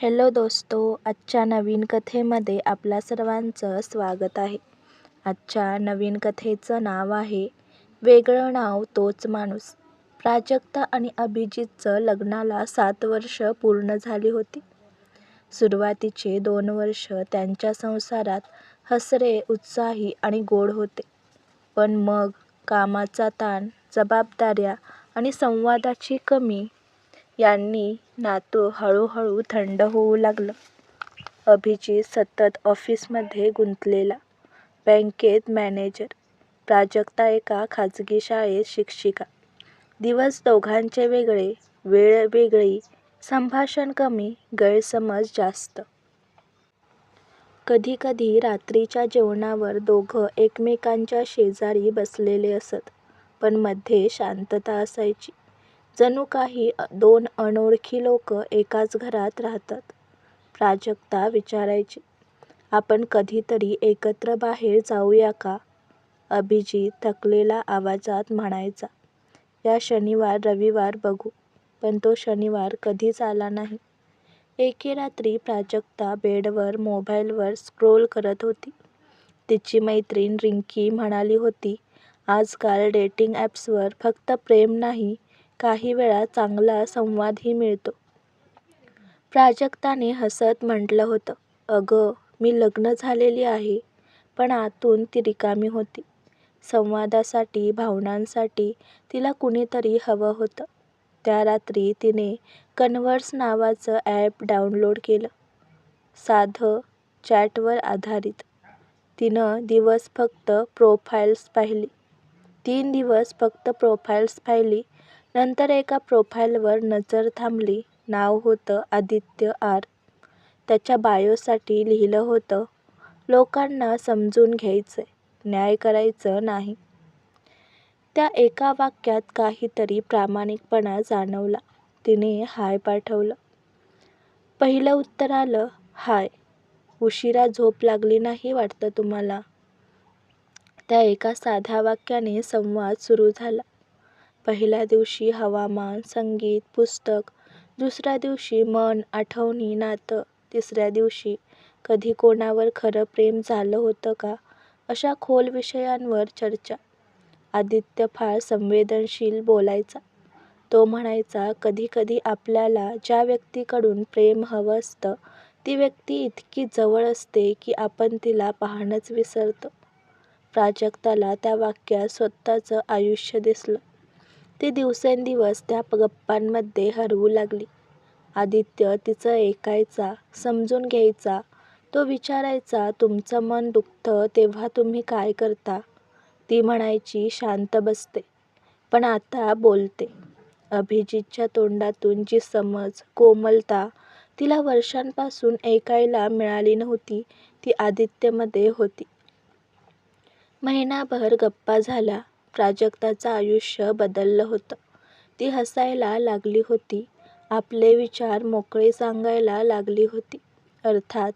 Hello दोस्तो आजच्या नवीन कथेमध्ये आपल्या सर्वांचं स्वागत आहे. आजच्या नवीन कथेचं नाव आहे वेगळं नाव तोच माणूस. प्राजक्ता आणि अभिजितचं लग्नाला सात वर्ष पूर्ण झाली होती. सुरुवातीचे दोन वर्ष त्यांच्या संसारात हसरे, उत्साही आणि गोड होते. पण मग कामाचा ताण, जबाबदाऱ्या आणि संवादाची कमी यांनी नातू हळूहळू थंड होऊ लागलं. अभिजित सतत ऑफिसमध्ये गुंतलेला, बँकेत मॅनेजर. प्राजक्ता एका खाजगी शाळेत शिक्षिका. दिवस दोघांचे वेगळे, वेळ वेगळी, संभाषण कमी, गैरसमज जास्त. कधीकधी रात्रीच्या जेवणावर दोघं एकमेकांच्या शेजारी बसलेले असत, पण मध्ये शांतता असायची. जणू काही दोन अनोळखी लोक एकाच घरात राहतात. प्राजक्ता विचारायची, आपण कधीतरी एकत्र बाहेर जाऊया का? अभिजित थकलेल्या आवाजात म्हणायचा, या शनिवार रविवार बघू. पण तो शनिवार कधीच आला नाही. एके रात्री प्राजक्ता बेडवर मोबाईलवर स्क्रोल करत होती. तिची मैत्रीण रिंकी म्हणाली होती, आजकाल डेटिंग ॲप्सवर फक्त प्रेम नाही, काही वेळा चांगला संवादही मिळतो. प्राजक्ताने हसत म्हटलं होतं, अगं, मी लग्न झालेली आहे. पण आतून ती रिकामी होती. संवादासाठी, भावनांसाठी तिला कुणीतरी हवं होतं. त्या रात्री तिने कन्व्हर्स नावाचं ॲप डाऊनलोड केलं. साधं चॅटवर आधारित. तिनं दिवस फक्त प्रोफाईल्स पाहिली. तीन दिवस फक्त प्रोफाईल्स पाहिली. नंतर एका प्रोफाईलवर नजर थांबली. नाव होतं आदित्य आर. त्याच्या बायोसाठी लिहिलं होतं, लोकांना समजून घ्यायचं न्याय करायचं नाही. त्या एका वाक्यात काहीतरी प्रामाणिकपणा जाणवला. तिने हाय पाठवलं. पहिलं उत्तर आलं, हाय, उशिरा झोप लागली नाही वाटतं तुम्हाला? त्या एका साध्या वाक्याने संवाद सुरू झाला. पहिल्या दिवशी हवामान, संगीत, पुस्तक. दुसऱ्या दिवशी मन, आठवणी, नातं. तिसऱ्या दिवशी कधी कोणावर खरं प्रेम झालं होतं का, अशा खोल विषयांवर चर्चा. आदित्य फार संवेदनशील बोलायचा. तो म्हणायचा, कधी कधी आपल्याला ज्या व्यक्तीकडून प्रेम हवं असतं, ती व्यक्ती इतकी जवळ असते की आपण तिला पाहणंच विसरतो. प्राजक्ताला त्या वाक्यात स्वतःचं आयुष्य दिसलं. ती दिवसेंदिवस त्या गप्पांमध्ये हरवू लागली. आदित्य तिचं ऐकायचा, समजून घ्यायचा. तो विचारायचा, तुमचं मन दुखतं तेव्हा तुम्ही काय करता? ती म्हणायची, शांत बसते. पण आता बोलते. अभिजितच्या तोंडातून जी समज, कोमलता तिला वर्षांपासून ऐकायला मिळाली नव्हती, ती आदित्यमध्ये होती. महिनाभर गप्पा झाल्या. प्राजक्ताचं आयुष्य बदललं होतं. ती हसायला लागली होती. आपले विचार मोकळे सांगायला लागली होती. अर्थात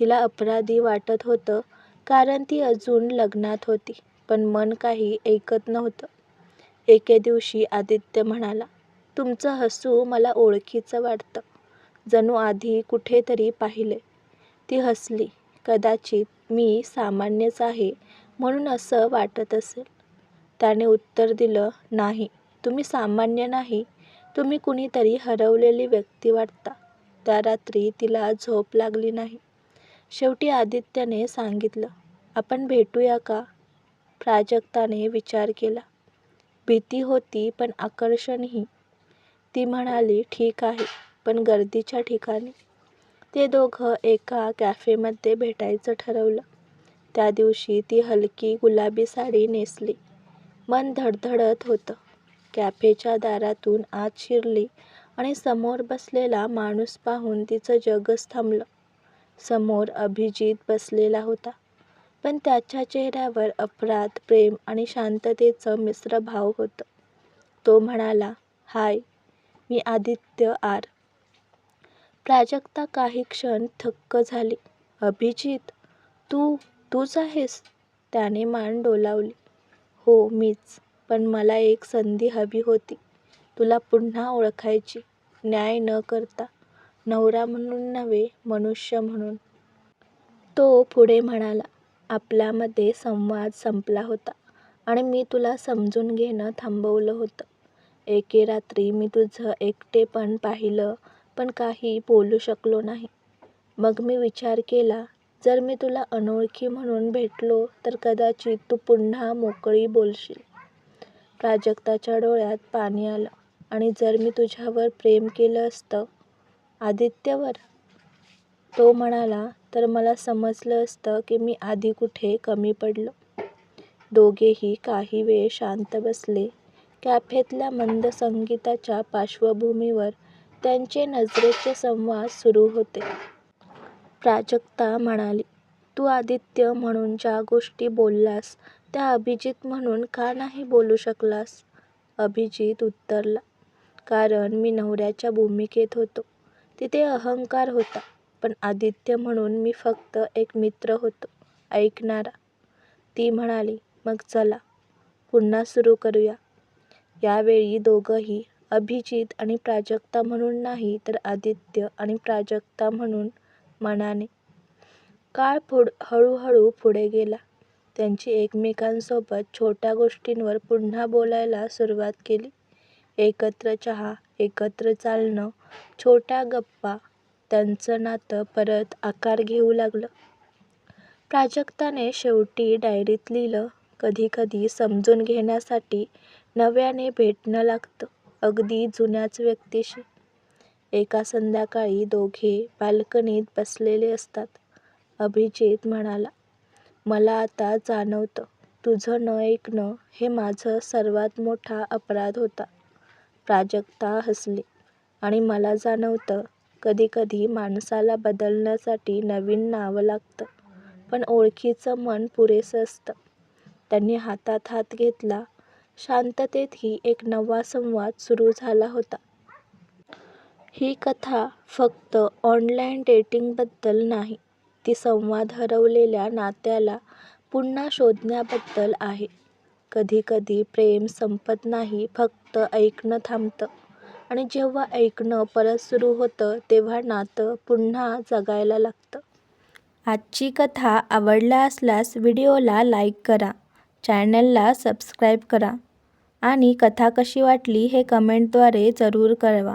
तिला अपराधी वाटत होतं, कारण ती अजून लग्नात होती. पण मन काही ऐकत नव्हतं. एके दिवशी आदित्य म्हणाला, तुमचं हसू मला ओळखीचं वाटतं. जणू आधी कुठेतरी पाहिलंय. ती हसली, कदाचित मी सामान्यच आहे म्हणून असं वाटत असेल. त्याने उत्तर दिलं, नाही, तुम्ही सामान्य नाही. तुम्ही कुणीतरी हरवलेली व्यक्ती वाटता. त्या रात्री तिला झोप लागली नाही. शेवटी आदित्यने सांगितलं, आपण भेटूया का? प्राजक्ताने विचार केला. भीती होती पण आकर्षणही. ती म्हणाली, ठीक आहे, पण गर्दीच्या ठिकाणी. ते दोघं एका कॅफेमध्ये भेटायचं ठरवलं. त्या दिवशी ती हलकी गुलाबी साडी नेसली. मन धडधडत होतं. कॅफेच्या दारातून आत शिरली आणि समोर बसलेला माणूस पाहून तिचं जगच थांबलं. समोर अभिजित बसलेला होता. पण त्याच्या चेहऱ्यावर अपराध, प्रेम आणि शांततेचं मिश्र भाव होतं. तो म्हणाला, हाय, मी आदित्य आर. प्राजक्ता काही क्षण थक्क झाली. अभिजित, तू तूच आहेस? त्याने मान डोलावली. हो, मीच. पण मला एक संधी हवी होती तुला पुन्हा ओळखायची. न्याय न करता, नवरा म्हणून नव्हे मनुष्य म्हणून. तो पुढे म्हणाला, आपल्यामध्ये संवाद संपला होता आणि मी तुला समजून घेणं थांबवलं होतं. एके रात्री मी तुझं एकटेपण पाहिलं पण काही बोलू शकलो नाही. मग मी विचार केला जर मी तुला अनोळखी म्हणून भेटलो तर कदाचित तू पुन्हा मोकळी बोलशील. प्राजक्ताच्या डोळ्यात पाणी आलं. आणि जर मी तुझ्यावर प्रेम केलं असतं? आदित्यवर? तो म्हणाला तर मला समजलं असतं की मी आधी कुठे कमी पडलो. दोघेही काही वेळ शांत बसले. कॅफेतल्या मंद संगीताच्या पार्श्वभूमीवर त्यांचे नजरेचे संवाद सुरू होते. प्राजक्ता म्हणाली, तू आदित्य म्हणून ज्या गोष्टी बोललास त्या अभिजित म्हणून का नाही बोलू शकलास? अभिजित उत्तरला, कारण मी नवऱ्याच्या भूमिकेत होतो. तिथे अहंकार होता. पण आदित्य म्हणून मी फक्त एक मित्र होतो, ऐकणारा. ती म्हणाली, मग चला, पुन्हा सुरू करूया. यावेळी दोघंही अभिजित आणि प्राजक्ता म्हणून नाही तर आदित्य आणि प्राजक्ता म्हणून मनाने. काळ हळूहळू पुढे गेला. त्यांची एकमेकांसोबत छोट्या गोष्टींवर पुन्हा बोलायला सुरुवात केली. एकत्र चहा, एकत्र चालणं, छोट्या गप्पा. त्यांचं नातं परत आकार घेऊ लागलं. प्राजक्ताने शेवटी डायरीत लिहिलं, कधी कधी समजून घेण्यासाठी नव्याने भेटणं लागतं, अगदी जुन्याच व्यक्तीशी. एका संध्याकाळी दोघे बाल्कनीत बसलेले असतात. अभिजित म्हणाला, मला आता जाणवतं तुझं न ऐकणं हे माझा सर्वात मोठा अपराध होता. प्राजक्ता हसली, आणि मला जाणवतं कधीकधी माणसाला बदलण्यासाठी नवीन नावं लागतं पण ओळखीचं मन पुरेसं असतं. त्यांनी हातात हात घेतला. शांततेतही एक नवा संवाद सुरू झाला होता. ही कथा फक्त ऑनलाईन डेटिंगबद्दल नाही, ती संवाद हरवलेल्या नात्याला पुन्हा शोधण्याबद्दल आहे. कधीकधी प्रेम संपत नाही फक्त ऐकणं थांबतं. आणि जेव्हा ऐकणं परत सुरू होतं तेव्हा नातं पुन्हा जगायला लागतं. आजची कथा आवडला असल्यास व्हिडिओला लाईक करा, चॅनलला सबस्क्राईब करा आणि कथा कशी वाटली हे कमेंटद्वारे जरूर कळवा.